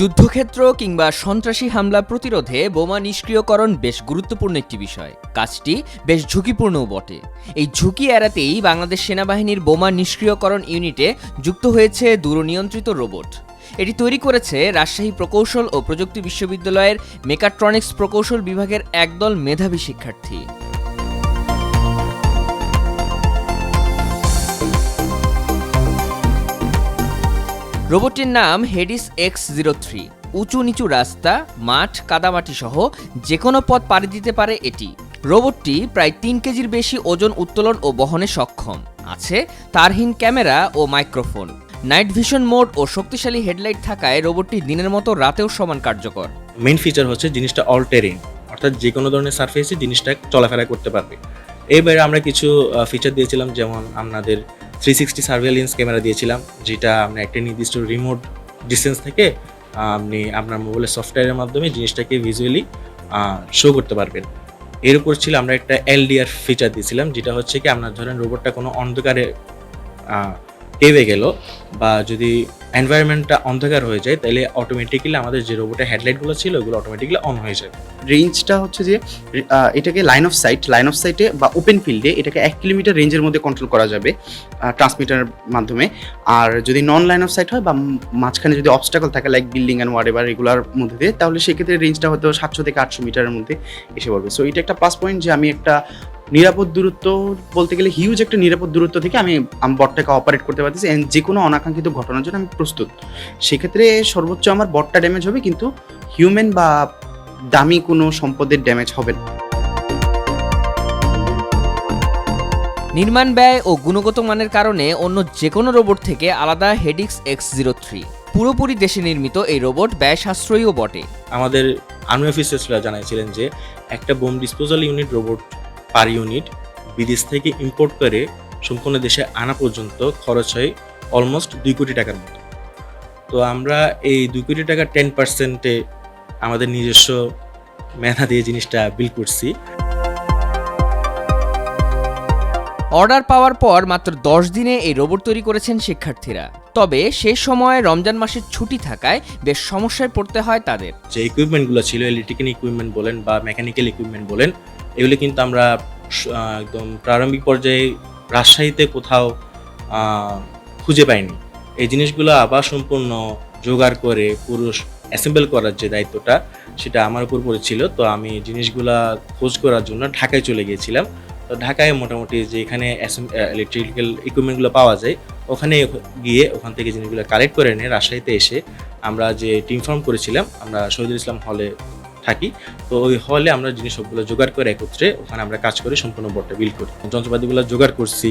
যুদ্ধক্ষেত্র কিংবা সন্ত্রাসী হামলা প্রতিরোধে বোমা নিষ্ক্রিয়করণ বেশ গুরুত্বপূর্ণ একটি বিষয়। কাজটি বেশ ঝুঁকিপূর্ণও বটে। এই ঝুঁকি এড়াতেই বাংলাদেশ সেনাবাহিনীর বোমা নিষ্ক্রিয়করণ ইউনিটে যুক্ত হয়েছে দূরনিয়ন্ত্রিত রোবট। এটি তৈরি করেছে রাজশাহী প্রকৌশল ও প্রযুক্তি বিশ্ববিদ্যালয়ের মেকাট্রনিক্স প্রকৌশল বিভাগের একদল মেধাবী শিক্ষার্থী। রোবটটির নাম হেডিস এক্স জিরো থ্রি উঁচু নিচু রাস্তা, মাঠ, কাদামাটি সহ যে কোনো পথ পাড়ি দিতে পারে এটি। রোবটটি প্রায় তিন কেজির বেশি ওজন উত্তোলন ও বহনে সক্ষম। আছে তারহীন ক্যামেরা ও মাইক্রোফোন। নাইট ভিশন মোড ও শক্তিশালী হেডলাইট থাকায় রোবটটি দিনের মতো রাতেও সমান কার্যকর। মেইন ফিচার হচ্ছে জিনিসটা অল টেরিং অর্থাৎ যে কোনো ধরনের সারফেসে জিনিসটা চলাফেরা করতে পারবে। এবারে আমরা কিছু ফিচার দিয়েছিলাম যেমন আপনাদের থ্রি সিক্সটি সার্ভেলেন্স ক্যামেরা দিয়েছিলাম, যেটা আপনার একটা নির্দিষ্ট রিমোট ডিস্টেন্স থেকে আপনি আপনার মোবাইলের সফটওয়্যারের মাধ্যমে জিনিসটাকে ভিজুয়ালি শো করতে পারবেন। এর উপর ছিল আমরা একটা এলডিআর ফিচার দিয়েছিলাম, যেটা হচ্ছে কি আপনার ধরেন রোবটটা কোনো অন্ধকারে কেবে গেল, বা যদি এনভায়রনমেন্টটা অন্ধকার হয়ে যায়, তাহলে অটোমেটিক্যালি আমাদের যে রোবটের হেডলাইটগুলো ছিল, ওগুলো অটোমেটিক্যালি অন হয়ে যাবে রেঞ্জটা হচ্ছে যে এটাকে line of sight line of সাইটে বা ওপেন ফিল্ডে এটাকে এক কিলোমিটার রেঞ্জের মধ্যে কন্ট্রোল করা যাবে ট্রান্সমিটারের মাধ্যমে। আর যদি নন লাইন অফ সাইট হয় বা মাঝখানে যদি অবস্টাকল থাকে like building and whatever এগুলোর মধ্যে দিয়ে, তাহলে সেক্ষেত্রে রেঞ্জটা হয়তো সাতশো থেকে আটশো মিটারের মধ্যে এসে পড়বে। সো এটা একটা প্লাস পয়েন্ট যে আমি একটা নিরাপদ দূরত্ব বলতে গেলে হিউজ একটা নিরাপদ দূরত্ব থেকে আমি আমি বটটাকে অপারেট করতে পারতেছি and যে কোনো অনাকাঙ্ক্ষিত ঘটনার জন্য আমি প্রস্তুত। সেক্ষেত্রে সর্বোচ্চ আমার বটটা ড্যামেজ হবে কিন্তু হিউম্যান বা দামি কোনো সম্পদের ড্যামেজ হবে না। নির্মাণ ব্যয় ও গুণগত মানের কারণে অন্য যে কোনো রোবট থেকে আলাদা হেডিক্স এক্স জিরো থ্রি পুরোপুরি দেশে নির্মিত এই রোবট ব্যয় সাশ্রয়ীও বটে। আমাদের আর্মি অফিসার্সরা জানাইছিলেন যে একটা bomb disposal unit robot per unit বিদেশ থেকে ইম্পোর্ট করে সম্পূর্ণ দেশে আনা পর্যন্ত খরচ হয় অলমোস্ট দুই কোটি টাকার মতো। তো আমরা এই দুই কোটি টাকার টেন পার্সেন্টে আমাদের নিজস্ব মেধা দিয়ে জিনিসটা বিল করছি। অর্ডার পাওয়ার পর মাত্র দশ দিনে এই রোবট তৈরি করেছেন শিক্ষার্থীরা। তবে সে সময় রমজান মাসের ছুটি থাকায় বেশ সমস্যায় পড়তে হয় তাদের। যে ইকুইপমেন্টগুলো ছিল ইলেকট্রিক্যাল ইকুইপমেন্ট বলেন বা মেকানিক্যাল ইকুইপমেন্ট বলেন এগুলো কিন্তু আমরা একদম প্রারম্ভিক পর্যায়ে রাজশাহীতে কোথাও খুঁজে পাইনি। এই জিনিসগুলো আবার সম্পূর্ণ জোগাড় করে পুরুষ অ্যাসেম্বল করার যে দায়িত্বটা, সেটা আমার উপর পড়েছিল। তো আমি জিনিসগুলা খোঁজ করার জন্য ঢাকায় চলে গিয়েছিলাম। তো ঢাকায় মোটামুটি যে এখানে ইলেকট্রিক্যাল ইকুইপমেন্টগুলো পাওয়া যায়, ওখানে গিয়ে ওখান থেকে জিনিসগুলো কালেক্ট করে নিয়ে রাজশাহীতে এসে আমরা যে টিম ফর্ম করেছিলাম, আমরা শহীদুল ইসলাম হলে থাকি, তো ওই হলে আমরা জিনিস সবগুলো জোগাড় করে একত্রে ওখানে আমরা কাজ করে সম্পূর্ণ বোর্ডটা বিল করি। যন্ত্রপাতিগুলো জোগাড় করছি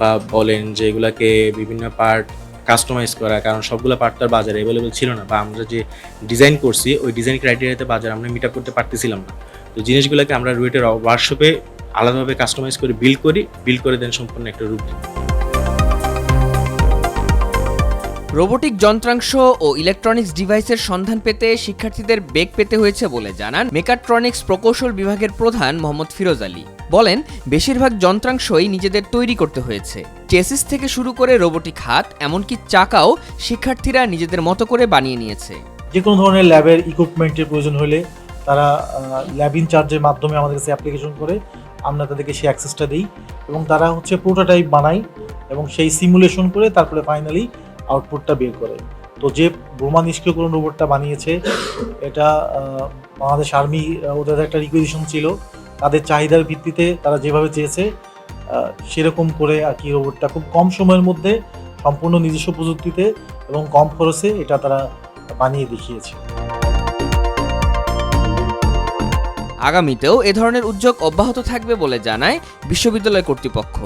বা বলেন যে এগুলাকে বিভিন্ন পার্ট কাস্টমাইজ করা, কারণ সবগুলো পার্ট তার বাজারে অ্যাভেলেবেল ছিল না বা আমরা যে ডিজাইন করছি, ওই ডিজাইন ক্রাইটেরিয়াতে বাজার আমরা মিট করতে পারতেছিলাম না। তো জিনিসগুলোকে আমরা রুয়েটের ওয়ার্কশপে আলাদাভাবে কাস্টমাইজ করে বিল করি বিল করে দেন সম্পূর্ণ একটা রূপ দিই। রোবোটিক যন্ত্রাংশ ও ইলেকট্রনিক্স ডিভাইসের সন্ধান পেতে শিক্ষার্থীদের বেগ পেতে হয়েছে বলে জানান মেকাট্রনিক্স প্রকৌশল বিভাগের প্রধান মোহাম্মদ ফিরোজ আলী। বলেন, বেশিরভাগ যন্ত্রাংশই নিজেদের তৈরি করতে হয়েছে। চেসিস থেকে শুরু করে রোবোটিক হাত, এমনকি চাকাও শিক্ষার্থীরা নিজেদের মতো করে বানিয়ে নিয়েছে। যে কোনো ধরনের ল্যাবের ইকুইপমেন্টের প্রয়োজন হলে তারা ল্যাব ইনচার্জের মাধ্যমে আমাদের কাছে অ্যাপ্লিকেশন করে, আমরা তাদেরকে সেই অ্যাক্সেসটা দিই এবং তারা হচ্ছে প্রোটোটাইপ বানায় এবং সেই সিমুলেশন করে তারপরে ফাইনালি আউটপুটটা বের করে। তো যে বোমা নিষ্ক্রিয়করণ রোবটটা বানিয়েছে, এটা বাংলাদেশ আর্মি ওদের একটা রিকুইজিশন ছিল। তাদের চাহিদার ভিত্তিতে তারা যেভাবে চেয়েছে সেরকম করে আর কি রোবটটা। খুব কম সময়ের মধ্যে সম্পূর্ণ নিজস্ব প্রযুক্তিতে এবং কম খরচে এটা তারা বানিয়ে দেখিয়েছে। আগামীতেও এ ধরনের উদ্যোগ অব্যাহত থাকবে বলে জানায় বিশ্ববিদ্যালয় কর্তৃপক্ষ।